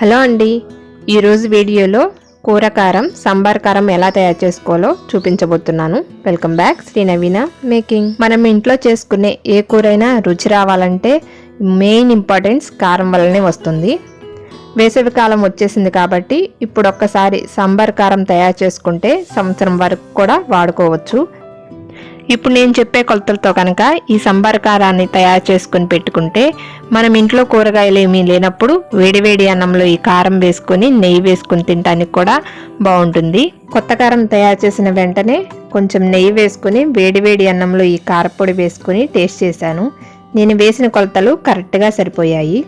Hello అండి. ఈరోజు వీడియోలో కూర కారం సాంబార్ కారం ఎలా తయారు చేసుకోవాలో చూపించబోతున్నాను. Welcome back Sri Naveena making. మనం ఇంట్లో చేసుకునే ఏ కూరైనా రుచి రావాలంటే మెయిన్ ఇంపార్టెన్స్ కారం వల్లనే వస్తుంది. వేసవి కాలం వచ్చేసింది కాబట్టి ఇప్పుడు ఒక్కసారి సాంబార్ కారం తయారు చేసుకుంటే సంవత్సరం వరకు కూడా వాడుకోవచ్చు. ఇప్పుడు నేను చెప్పే కొలతలతో కనుక ఈ సంబార కారాన్ని తయారు చేసుకుని పెట్టుకుంటే మనం ఇంట్లో కూరగాయలు ఏమీ లేనప్పుడు వేడివేడి అన్నంలో ఈ కారం వేసుకొని నెయ్యి వేసుకుని తినడానికి కూడా బాగుంటుంది. కొత్త కారం తయారు చేసిన వెంటనే కొంచెం నెయ్యి వేసుకుని వేడివేడి అన్నంలో ఈ కారపొడి వేసుకుని టేస్ట్ చేశాను. నేను వేసిన కొలతలు కరెక్ట్గా సరిపోయాయి.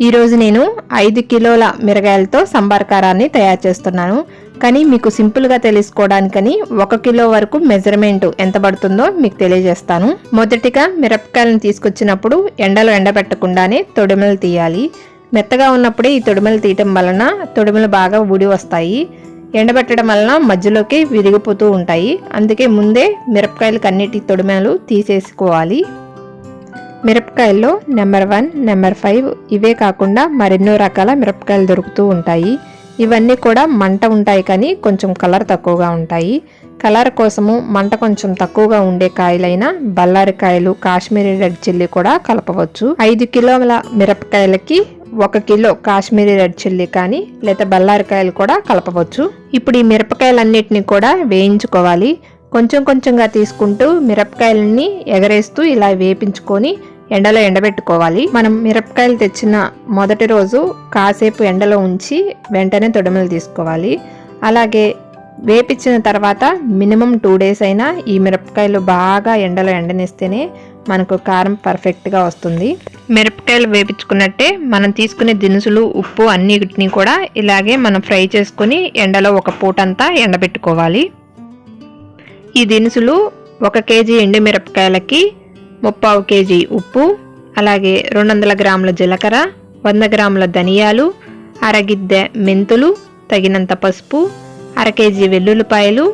ఈరోజు నేను ఐదు కిలోల మిరగాయలతో సంబార్ కారాన్ని తయారు చేస్తున్నాను. కానీ మీకు సింపుల్గా తెలుసుకోవడానికని ఒక కిలో వరకు మెజర్మెంట్ ఎంత పడుతుందో మీకు తెలియజేస్తాను. మొదటిగా మిరపకాయలను తీసుకొచ్చినప్పుడు ఎండలో ఎండబెట్టకుండానే తొడిమలు తీయాలి. మెత్తగా ఉన్నప్పుడే ఈ తొడిమలు తీయటం వలన తొడిమలు బాగా ఊడి వస్తాయి. ఎండబెట్టడం వలన మధ్యలోకి విరిగిపోతూ ఉంటాయి. అందుకే ముందే మిరపకాయలకు అన్నిటి తొడిమలు తీసేసుకోవాలి. మిరపకాయల్లో నెంబర్ వన్ నెంబర్ ఫైవ్ ఇవే కాకుండా మరెన్నో రకాల మిరపకాయలు దొరుకుతూ ఉంటాయి. ఇవన్నీ కూడా మంట ఉంటాయి కానీ కొంచెం కలర్ తక్కువగా ఉంటాయి. కలర్ కోసము మంట కొంచెం తక్కువగా ఉండే కాయలైన బల్లారికాయలు కాశ్మీరీ రెడ్ చిల్లీ కూడా కలపవచ్చు. ఐదు కిలోల మిరపకాయలకి ఒక కిలో కాశ్మీరీ రెడ్ చిల్లీ కానీ లేదా బల్లారికాయలు కూడా కలపవచ్చు. ఇప్పుడు ఈ మిరపకాయలన్నిటిని కూడా వేయించుకోవాలి. కొంచెం కొంచెంగా తీసుకుంటూ మిరపకాయలని ఎగరేస్తూ ఇలా వేపించుకొని ఎండలో ఎండబెట్టుకోవాలి. మనం మిరపకాయలు తెచ్చిన మొదటి రోజు కాసేపు ఎండలో ఉంచి వెంటనే తొడమలు తీసుకోవాలి. అలాగే వేపించిన తర్వాత మినిమం టూ డేస్ అయినా ఈ మిరపకాయలు బాగా ఎండలో ఎండనిస్తేనే మనకు కారం పర్ఫెక్ట్గా వస్తుంది. మిరపకాయలు వేపించుకున్నట్టే మనం తీసుకునే దినుసులు ఉప్పు అన్నిటిని కూడా ఇలాగే మనం ఫ్రై చేసుకుని ఎండలో ఒక పూటంతా ఎండబెట్టుకోవాలి. ఈ దినుసులు ఒక కేజీ ఎండు మిరపకాయలకి ముప్పావు కేజీ ఉప్పు అలాగే రెండు వందల గ్రాముల జీలకర్ర వంద గ్రాముల ధనియాలు అరగిద్దె మెంతులు తగినంత పసుపు అర కేజీ వెల్లుల్లిపాయలు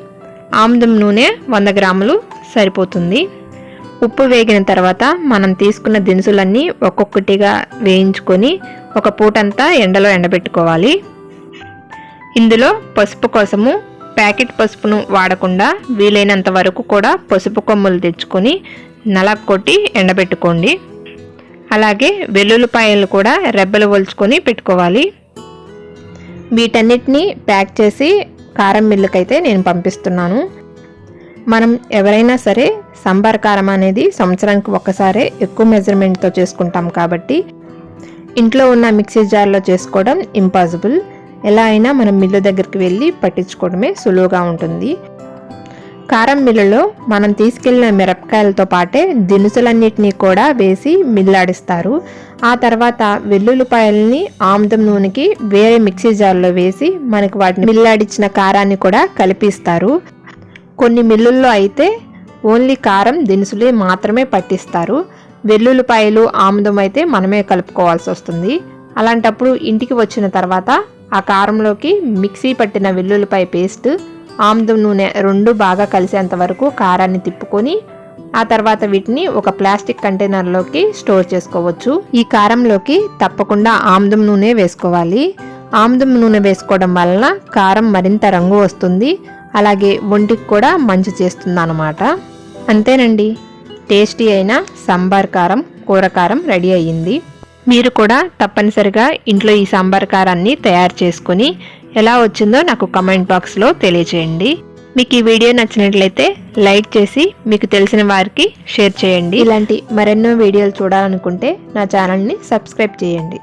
ఆముదం నూనె వంద గ్రాములు సరిపోతుంది. ఉప్పు వేగిన తర్వాత మనం తీసుకున్న దినుసులన్నీ ఒక్కొక్కటిగా వేయించుకొని ఒక పూటంతా ఎండలో ఎండబెట్టుకోవాలి. ఇందులో పసుపు కోసము ప్యాకెట్ పసుపును వాడకుండా వీలైనంత వరకు కూడా పసుపు కొమ్ములు తెచ్చుకొని నలగొట్టి ఎండబెట్టుకోండి. అలాగే వెల్లుల్లిపాయలు కూడా రెబ్బలు ఒలుచుకొని పెట్టుకోవాలి. వీటన్నిటిని ప్యాక్ చేసి కారం మిల్లుకైతే నేను పంపిస్తున్నాను. మనం ఎవరైనా సరే సంబార్ కారం అనేది సంవత్సరానికి ఒక్కసారే ఎక్కువ మెజర్మెంట్తో చేసుకుంటాం కాబట్టి ఇంట్లో ఉన్న మిక్సీ జార్లో చేసుకోవడం ఇంపాసిబుల్. ఎలా అయినా మనం మిల్లు దగ్గరికి వెళ్ళి పట్టించుకోవడమే సులువుగా ఉంటుంది. కారం మిల్లులో మనం తీసుకెళ్ళిన మిరపకాయలతో పాటే దినుసులన్నిటినీ కూడా వేసి మిల్లాడిస్తారు. ఆ తర్వాత వెల్లుల్లిపాయలని ఆముదం నూనెకి వేరే మిక్సీ జార్లో వేసి మనకి వాటిని మిల్లాడిచ్చిన కారాన్ని కూడా కలిపిస్తారు. కొన్ని మిల్లుల్లో అయితే ఓన్లీ కారం దినుసులే మాత్రమే పట్టిస్తారు. వెల్లుల్లిపాయలు ఆముదం అయితే మనమే కలుపుకోవాల్సి వస్తుంది. అలాంటప్పుడు ఇంటికి వచ్చిన తర్వాత ఆ కారంలోకి మిక్సీ పట్టిన వెల్లుల్లిపాయ పేస్ట్ ఆముదం నూనె రెండు బాగా కలిసేంత వరకు కారాన్ని తిప్పుకొని ఆ తర్వాత వీటిని ఒక ప్లాస్టిక్ కంటైనర్లోకి స్టోర్ చేసుకోవచ్చు. ఈ కారంలోకి తప్పకుండా ఆముదం నూనె వేసుకోవాలి. ఆముదం నూనె వేసుకోవడం వలన కారం మరింత రంగు వస్తుంది. అలాగే ఒంటికి కూడా మంచి చేస్తుంది అనమాట అంతేనండి. టేస్టీ అయిన సాంబార్ కారం కూరకారం రెడీ అయ్యింది. మీరు కూడా తప్పనిసరిగా ఇంట్లో ఈ సాంబార్ కారాన్ని తయారు చేసుకుని ఎలా వచ్చిందో నాకు కమెంట్ బాక్స్లో తెలియచేయండి. మీకు ఈ వీడియో నచ్చినట్లయితే లైక్ చేసి మీకు తెలిసిన వారికి షేర్ చేయండి. ఇలాంటి మరెన్నో వీడియోలు చూడాలనుకుంటే నా ఛానల్ని సబ్స్క్రైబ్ చేయండి.